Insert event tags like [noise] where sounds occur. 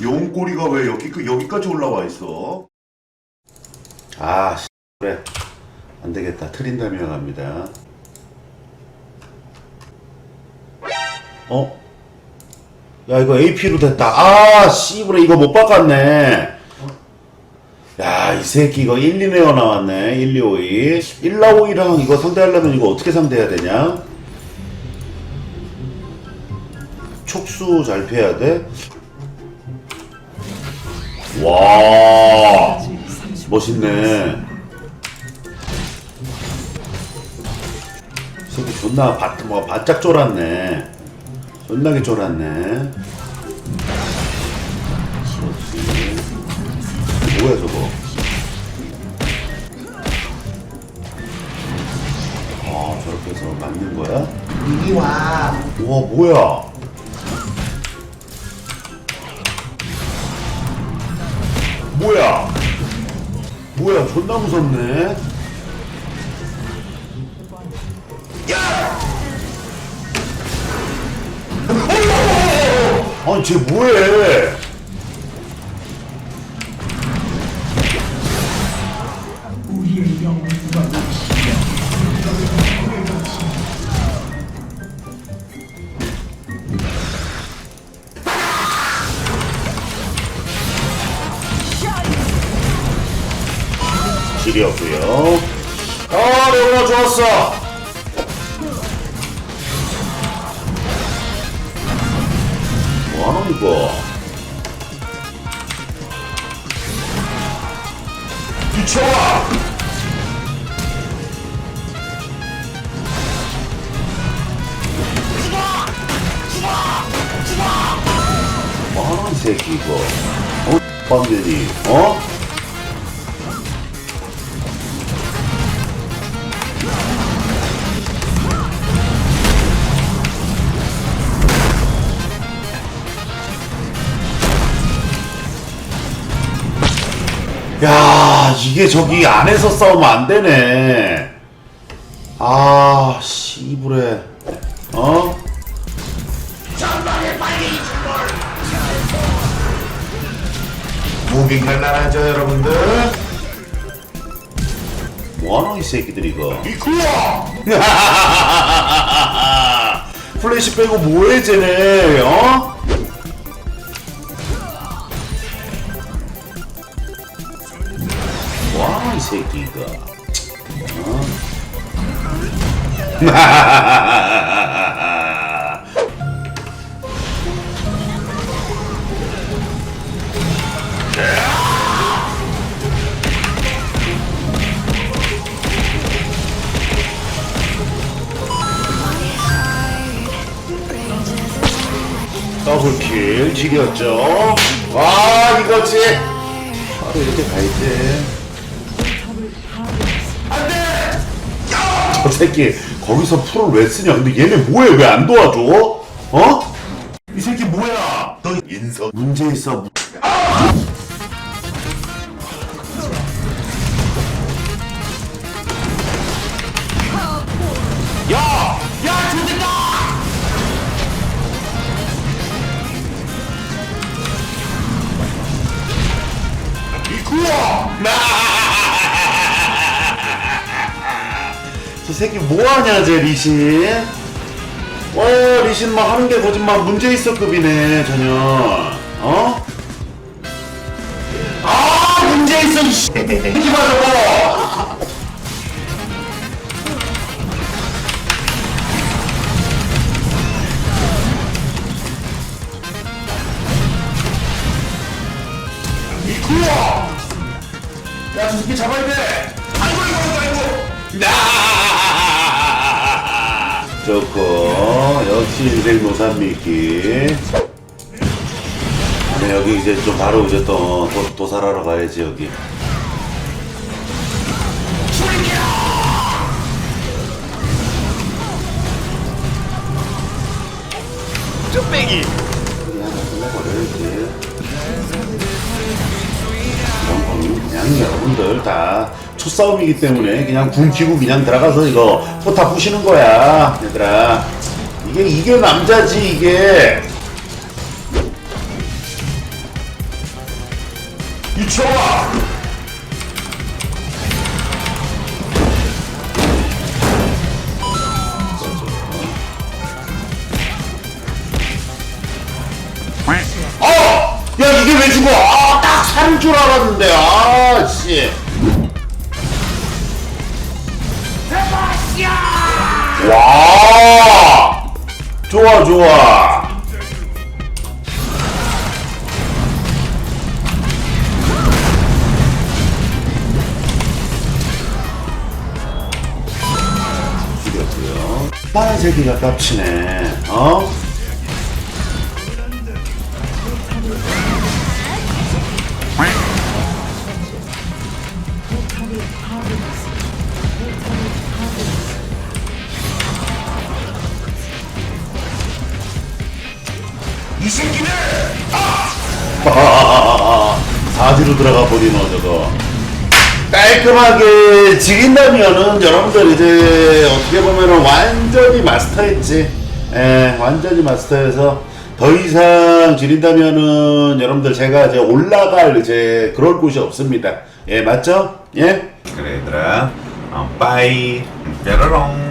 용꼬리가 왜 여기 여기까지 올라와 있어? 아 씨, 그래 안 되겠다 트린다미어 갑니다. 어? 야 이거 AP로 됐다. 아 씨부레 이거 못 바꿨네. 야 이 새끼 이거 1, 2네어 나왔네. 1, 2, 5, 2. 1, 4, 5, 2랑 이거 상대하려면 이거 어떻게 상대해야 되냐? 촉수 잘 피해야 돼. 와 멋있네. 이 새끼 존나 바, 뭐 바짝 쫄았네. 존나게 쫄았네. 그렇지. 뭐야 저거? 아 저렇게 해서 맞는 거야? 이리 와. 우와 뭐야? 뭐야? 뭐야 존나 무섭네. 야! 아니 쟤 뭐해? 길이었고요. 아, 레오나 좋았어. 뭐하노 이거? 비춰와! 뭐하노 이 새끼 이거? 어? 빵들이 어? 야, 이게 저기 안에서 싸우면 안 되네. 아, 씨부레. 어? 무빙 갈만하죠 여러분들? 뭐하노, 이 새끼들, 이거. 이쿠야! [laughs] 플래시 빼고 뭐해, 쟤네, 어? 뭐하노, 이 새끼, 이거. 어? 더블킬 지렸죠? 와 이거지 바로 이렇게 가야지 저 새끼 거기서 풀을 왜 쓰냐 근데 얘네 뭐해 왜 안 도와줘? 어? 이 새끼 뭐야 너 인성 문제 있어 야! 저 새끼 뭐하냐 쟤 리신 어 리신 막 하는 게 거짓말 문제 있어 급이네 전혀 어? 아 문제 있어 이씨 이지 말라고 이쿠어! 야, 저 새끼 잡아야 돼! 아이고, 아이고, 아이고! 야! 좋고, 역시 인생 노산 미끼. 네, 여기 이제 좀 바로 이제 또 도, 도살하러 가야지, 여기. 쭈빼기 그냥 하나 끝내버려야지. 이런 거는 그냥 여러분들 다 초싸움이기 때문에 그냥 굶기고 그냥 들어가서 이거 포탑 부시는 거야, 얘들아. 이게, 이게 남자지, 이게. 미쳐봐! 어! 야, 이게 왜 죽어? 아, 딱 살줄 알았는데, 아, 씨. 좋아. 죽였고요. 새끼가 깝치네. 어? 이 새끼네! 아! 사지로 들어가 버리노 저거. 깔끔하게 지긴다면은 여러분들 이제 어떻게 보면은 완전히 마스터했지. 예, 완전히 마스터해서 더 이상 지린다면은 여러분들 제가 이제 올라갈 이제 그럴 곳이 없습니다. 예, 맞죠? 예? 그래 얘들아. 어, 빠이. 뾰로롱.